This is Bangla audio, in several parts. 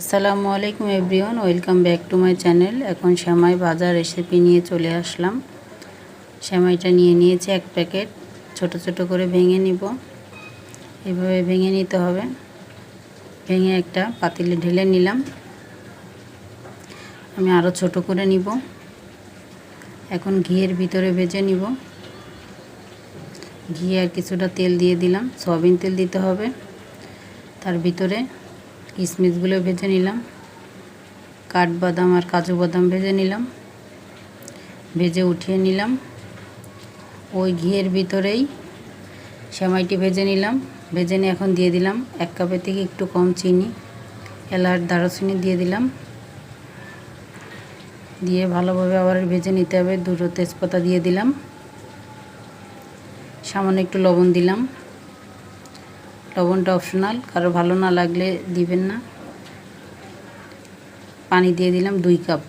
আসসালামু আলাইকুম everyone, welcome back to my channel. এখন শ্যামাই বাজার রেসিপি নিয়ে চলে আসলাম। শ্যামাইটা নিয়ে নিয়েছি এক প্যাকেট। ছোট ছোট করে ভেঙে নিব। এভাবে ভেঙে নিতে হবে। ভেঙে একটা পাতিলে ঢেলে নিলাম। আমি আরও ছোট করে নিব। এখন ঘিয়ের ভিতরে ভেজে নিব। ঘি আর কিছুটা তেল দিয়ে দিলাম। সয়াবিন তেল দিতে হবে। তার ভিতরে কিশমিশগুলো ভেজে নিলাম। কাঠবাদাম আর কাজু বাদাম ভেজে নিলাম। ভেজে উঠিয়ে নিলাম। ওই ঘিয়ের ভিতরেই সেমাইটি ভেজে নিলাম। ভেজে নিয়ে এখন দিয়ে দিলাম এক কাপের থেকে একটু কম চিনি, এলাচ, দারুচিনি দিয়ে দিলাম। দিয়ে ভালোভাবে আবার ভেজে নিতে হবে। দুটো তেজপাতা দিয়ে দিলাম। সামান্য একটু লবণ দিলাম। লবণটা অপশনাল, কারও ভালো না লাগলে দিবেন না। পানি দিয়ে দিলাম দুই কাপ।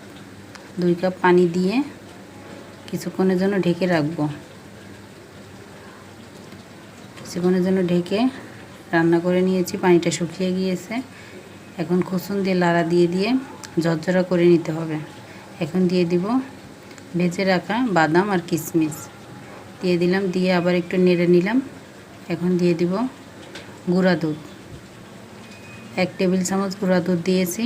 দুই কাপ পানি দিয়ে কিছুক্ষণের জন্য ঢেকে রাখব। কিছুক্ষণের জন্য ঢেকে রান্না করে নিয়েছি, পানিটা শুকিয়ে গিয়েছে। এখন খুসুন দিয়ে লাড়া দিয়ে দিয়ে ঝরঝরা করে নিতে হবে। এখন দিয়ে দিব ভেজে রাখা বাদাম আর কিশমিশ দিয়ে দিলাম, দিয়ে আবার একটু নেড়ে নিলাম। এখন দিয়ে দিব গুঁড়া দুধ। এক টেবিল চামচ গুঁড়া দুধ দিয়েছি।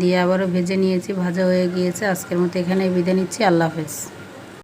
দিয়ে আবারও ভেজে নিয়েছি, ভাজা হয়ে গিয়েছে। আজকের মতো এখানে বিদায় নিচ্ছি। আল্লাহ হাফেজ।